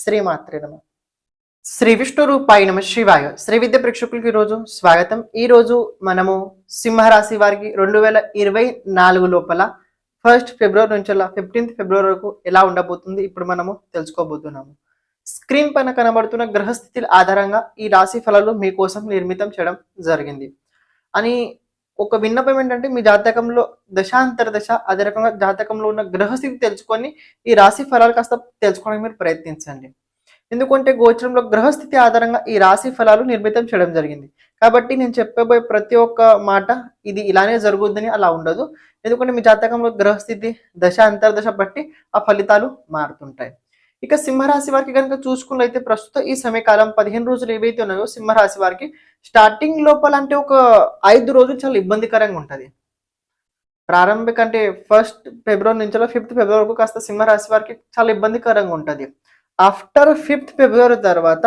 శ్రీమాత్రే నమ. శ్రీ విష్ణు రూపాయి నమ శివాయ. శ్రీ విద్య ప్రేక్షకులకి ఈరోజు స్వాగతం. ఈ రోజు మనము సింహరాశి వారికి రెండు వేల ఇరవై నాలుగు లోపల ఫస్ట్ ఫిబ్రవరి నుంచి ఫిఫ్టీన్త్ ఫిబ్రవరి వరకు ఎలా ఉండబోతుంది ఇప్పుడు మనము తెలుసుకోబోతున్నాము. స్క్రీన్ పైన కనబడుతున్న గ్రహస్థితుల ఆధారంగా ఈ రాశి ఫలాలు మీకోసం నిర్మితం చేయడం జరిగింది. అని ఒక విన్నపం ఏంటంటే మీ జాతకంలో దశాంతర దశ అదే రకంగా జాతకంలో ఉన్న గ్రహస్థితి తెలుసుకొని ఈ రాశి ఫలాలు కాస్త తెలుసుకోవడానికి మీరు ప్రయత్నించండి. ఎందుకంటే గోచరంలో గ్రహస్థితి ఆధారంగా ఈ రాశి ఫలాలు నిర్మితం చేయడం జరిగింది. కాబట్టి నేను చెప్పబోయే ప్రతి ఒక్క మాట ఇది ఇలానే జరుగుద్దని అలా ఉండదు. ఎందుకంటే మీ జాతకంలో గ్రహస్థితి దశ అంతర్దశ బట్టి ఆ ఫలితాలు మారుతుంటాయి. ఇక సింహరాశి వారికి కనుక చూసుకున్నైతే ప్రస్తుతం ఈ సమయకాలం పదిహేను రోజులు ఏవైతే ఉన్నాయో సింహరాశి వారికి స్టార్టింగ్ లోపల అంటే ఒక ఐదు రోజులు చాలా ఇబ్బందికరంగా ఉంటుంది. ప్రారంభిక అంటే ఫస్ట్ ఫిబ్రవరి నుంచి ఫిఫ్త్ ఫిబ్రవరి వరకు కాస్త సింహరాశి వారికి చాలా ఇబ్బందికరంగా ఉంటుంది. ఆఫ్టర్ ఫిఫ్త్ ఫిబ్రవరి తర్వాత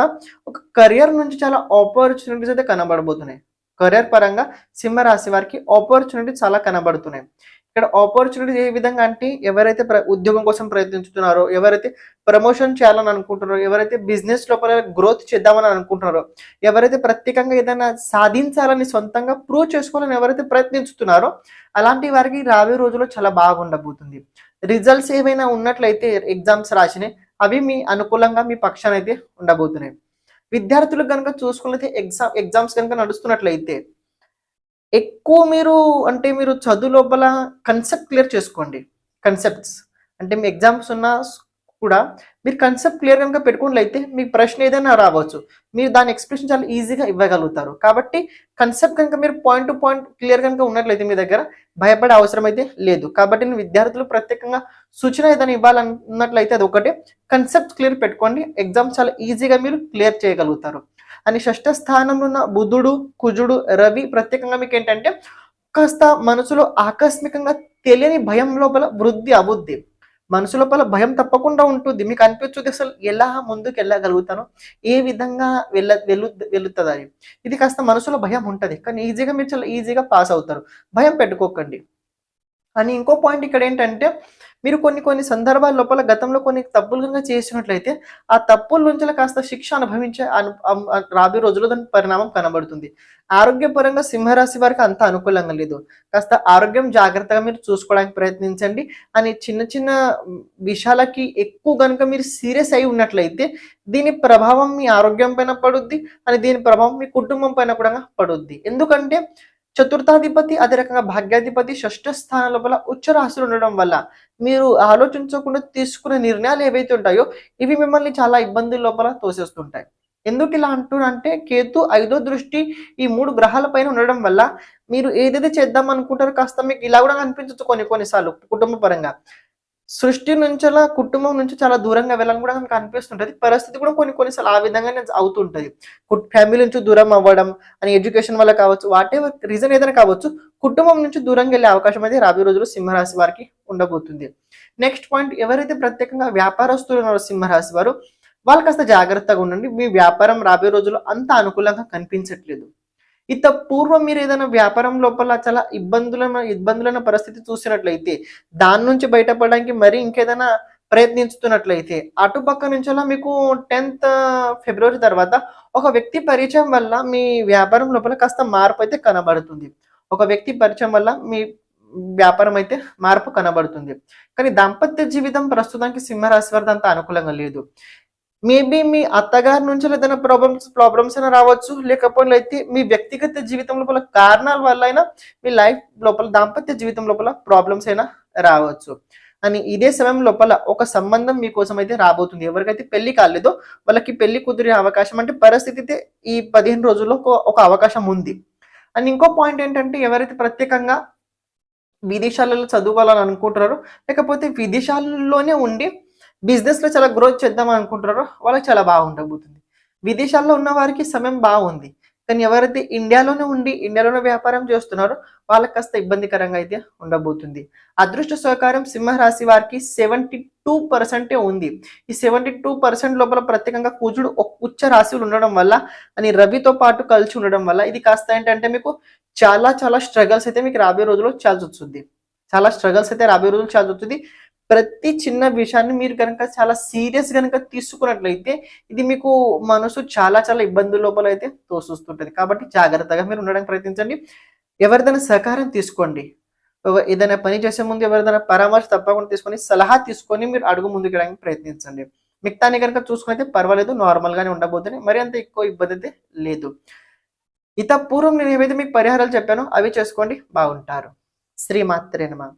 ఒక కెరియర్ నుంచి చాలా ఆపర్చునిటీస్ అయితే కనబడబోతున్నాయి. కెరియర్ పరంగా సింహరాశి వారికి ఆపర్చునిటీ చాలా కనబడుతున్నాయి. ఇక్కడ ఆపర్చునిటీ ఏ విధంగా అంటే ఎవరైతే ప్ర- ఉద్యోగం కోసం ప్రయత్నించుతున్నారో ఎవరైతే ప్రమోషన్ చేయాలని అనుకుంటున్నారో ఎవరైతే బిజినెస్ లోపల గ్రోత్ చేద్దామని అనుకుంటున్నారో ఎవరైతే ప్రత్యేకంగా ఏదైనా సాధించాలని సొంతంగా ప్రూవ్ చేసుకోవాలని ఎవరైతే ప్రయత్నిస్తున్నారో అలాంటి వారికి రాబోయే రోజుల్లో చాలా బాగుండబోతుంది. రిజల్ట్స్ ఏమైనా ఉన్నట్లయితే ఎగ్జామ్స్ రాసినాయి అవి మీ అనుకూలంగా మీ పక్షాన అయితే ఉండబోతున్నాయి. విద్యార్థులకు కనుక చూసుకున్నట్లయితే ఎగ్జామ్ ఎగ్జామ్స్ కనుక నడుస్తున్నట్లయితే ఎక్కువ మీరు అంటే మీరు చదువు లోపల కన్సెప్ట్ క్లియర్ చేసుకోండి. కన్సెప్ట్స్ అంటే మీ ఎగ్జామ్స్ ఉన్నా కూడా మీరు కన్సెప్ట్ క్లియర్ కనుక పెట్టుకున్నట్లయితే మీ ప్రశ్న ఏదైనా రావచ్చు. మీరు దాని ఎక్స్ప్రెషన్ చాలా ఈజీగా ఇవ్వగలుగుతారు. కాబట్టి కన్సెప్ట్ కనుక మీరు పాయింట్ టు పాయింట్ క్లియర్ కనుక ఉన్నట్లయితే మీ దగ్గర భయపడే అవసరం అయితే లేదు. కాబట్టి నేను విద్యార్థులు ప్రత్యేకంగా సూచన ఏదైనా ఇవ్వాలన్నట్లయితే అది ఒకటే. కన్సెప్ట్ క్లియర్ పెట్టుకోండి. ఎగ్జామ్ చాలా ఈజీగా మీరు క్లియర్ చేయగలుగుతారు. అని షష్ఠ స్థానంలో ఉన్న బుధుడు కుజుడు రవి ప్రత్యేకంగా మీకు ఏంటంటే కాస్త మనసులో ఆకస్మికంగా తెలియని భయం లోపల వృద్ధి అబుద్ధి మనసు లోపల భయం తప్పకుండా ఉంటుంది. మీకు అనిపించుద్ది అసలు ఎలా ముందుకు వెళ్ళగలుగుతాను ఏ విధంగా వెళ్ళ వెళ్ళు వెళుతుంది అని ఇది కాస్త మనసులో భయం ఉంటుంది. కానీ ఈజీగా మీరు చాలా ఈజీగా పాస్ అవుతారు. భయం పెట్టుకోకండి. అని ఇంకో పాయింట్ ఇక్కడ ఏంటంటే మీరు కొన్ని కొన్ని సందర్భాల లోపల గతంలో కొన్ని తప్పులుగా చేసినట్లయితే ఆ తప్పుల నుంచి కాస్త శిక్ష అనుభవించే అను రాబోయే రోజుల్లో దాని పరిణామం కనబడుతుంది. ఆరోగ్యపరంగా సింహరాశి వారికి అంత అనుకూలంగా లేదు. కాస్త ఆరోగ్యం జాగ్రత్తగా మీరు చూసుకోవడానికి ప్రయత్నించండి అని చిన్న చిన్న విషయాలకి ఎక్కువ కనుక మీరు సీరియస్ అయి ఉన్నట్లయితే దీని ప్రభావం మీ ఆరోగ్యం పైన పడుద్ది అని దీని ప్రభావం మీ కుటుంబం పైన కూడా పడుద్ది. ఎందుకంటే చతుర్థాధిపతి అదే రకంగా భాగ్యాధిపతి షష్ఠ స్థానం లోపల ఉచ్చ రాశులు ఉండడం వల్ల మీరు ఆలోచించకుండా తీసుకునే నిర్ణయాలు ఏవైతే ఉంటాయో ఇవి మిమ్మల్ని చాలా ఇబ్బందుల లోపల తోసేస్తుంటాయి. ఎందుకు ఇలా అంటున్నారంటే కేతు ఐదో దృష్టి ఈ మూడు గ్రహాల పైన ఉండడం వల్ల మీరు ఏదైతే చేద్దాం అనుకుంటారో కాస్త మీకు ఇలా కూడా అనిపించవచ్చు కొన్ని కొన్నిసార్లు కుటుంబ పరంగా. సృష్టి నుంచి అలా కుటుంబం నుంచి చాలా దూరంగా వెళ్ళాలని కూడా మనకు అనిపిస్తుంటుంది. పరిస్థితి కూడా కొన్ని కొన్నిసార్లు ఆ విధంగానే అవుతుంటది. ఫ్యామిలీ నుంచి దూరం అవ్వడం అని ఎడ్యుకేషన్ వల్ల కావచ్చు వాటే రీజన్ ఏదైనా కావచ్చు కుటుంబం నుంచి దూరంగా వెళ్ళే అవకాశం అయితే రాబోయే రోజులు సింహరాశి వారికి ఉండబోతుంది. నెక్స్ట్ పాయింట్ ఎవరైతే ప్రత్యేకంగా వ్యాపారస్తులు ఉన్నారో సింహరాశి వారు వాళ్ళు కాస్త జాగ్రత్తగా ఉండండి. మీ వ్యాపారం రాబోయే రోజుల్లో అంత అనుకూలంగా కనిపించట్లేదు. ఇంత పూర్వం మీరు ఏదైనా వ్యాపారం లోపల చాలా ఇబ్బందుల ఇబ్బందులైన పరిస్థితి చూసినట్లయితే దాని నుంచి బయటపడడానికి మరి ఇంకేదైనా ప్రయత్నిస్తున్నట్లయితే అటుపక్క నుంచి అలా మీకు టెన్త్ ఫిబ్రవరి తర్వాత ఒక వ్యక్తి పరిచయం వల్ల మీ వ్యాపారం లోపల కాస్త మార్పు అయితే కనబడుతుంది. ఒక వ్యక్తి పరిచయం వల్ల మీ వ్యాపారం అయితే మార్పు కనబడుతుంది. కానీ దాంపత్య జీవితం ప్రస్తుతానికి సింహరాశి వారి అంత అనుకూలంగా లేదు. మేబీ మీ అత్తగారి నుంచి ఏదైనా ప్రాబ్లమ్స్ ప్రాబ్లమ్స్ అయినా రావచ్చు. లేకపోతే అయితే మీ వ్యక్తిగత జీవితం లోపల కారణాల వల్ల అయినా మీ లైఫ్ లోపల దాంపత్య జీవితం లోపల ప్రాబ్లమ్స్ అయినా రావచ్చు. అని ఇదే సమయం లోపల ఒక సంబంధం మీకోసం అయితే రాబోతుంది. ఎవరికైతే పెళ్ళి కాలేదో వాళ్ళకి పెళ్ళి కుదిరే అవకాశం అంటే పరిస్థితి అయితే ఈ పదిహేను రోజుల్లో ఒక- అవకాశం ఉంది. అండ్ ఇంకో పాయింట్ ఏంటంటే ఎవరైతే ప్రత్యేకంగా విదేశాలలో చదువుకోవాలని అనుకుంటున్నారో లేకపోతే విదేశాలలోనే ఉండి బిజినెస్లో చాలా గ్రోత్ చేద్దాం అనుకుంటున్నారో వాళ్ళకి చాలా బాగుండబోతుంది విదేశాల్లో ఉన్న వారికి సమయం బాగుంది. కానీ ఎవరైతే ఇండియాలోనే ఉండి ఇండియాలోనే వ్యాపారం చేస్తున్నారో వాళ్ళకి కాస్త ఇబ్బందికరంగా అయితే ఉండబోతుంది. అదృష్ట సహకారం సింహరాశి వారికి సెవెంటీ టూ పర్సెంటే ఉంది. ఈ సెవెంటీ టూ పర్సెంట్ లోపల ప్రత్యేకంగా కుజుడు ఉచ్చ రాశులు ఉండడం వల్ల అని రవితో పాటు కలిసి ఉండడం వల్ల ఇది కాస్త ఏంటంటే మీకు చాలా చాలా స్ట్రగల్స్ అయితే మీకు రాబోయే రోజుల్లో చాల్సి వస్తుంది చాలా స్ట్రగల్స్ అయితే రాబోయే రోజులు చాల్సి వస్తుంది ప్రతి చిన్న విషయాన్ని మీరు కనుక చాలా సీరియస్ కనుక తీసుకున్నట్లయితే ఇది మీకు మనసు చాలా చాలా ఇబ్బందుల లోపల అయితే తోసిస్తుంటుంది. కాబట్టి జాగ్రత్తగా మీరు ఉండడానికి ప్రయత్నించండి. ఎవరిదైనా సహకారం తీసుకోండి. ఏదైనా పని చేసే ముందు ఎవరిదైనా పరామర్శ తప్పకుండా తీసుకొని సలహా తీసుకొని మీరు అడుగు ముందుకు వెళ్ళడానికి ప్రయత్నించండి. మిగతాని కనుక చూసుకునైతే పర్వాలేదు నార్మల్గానే ఉండబోతుంది మరి అంత ఎక్కువ ఇబ్బంది అయితే లేదు. ఇత పూర్వం నేను ఏవైతే మీకు పరిహారాలు చెప్పానో అవి చేసుకోండి. బాగుంటారు. శ్రీమాత్రేనమా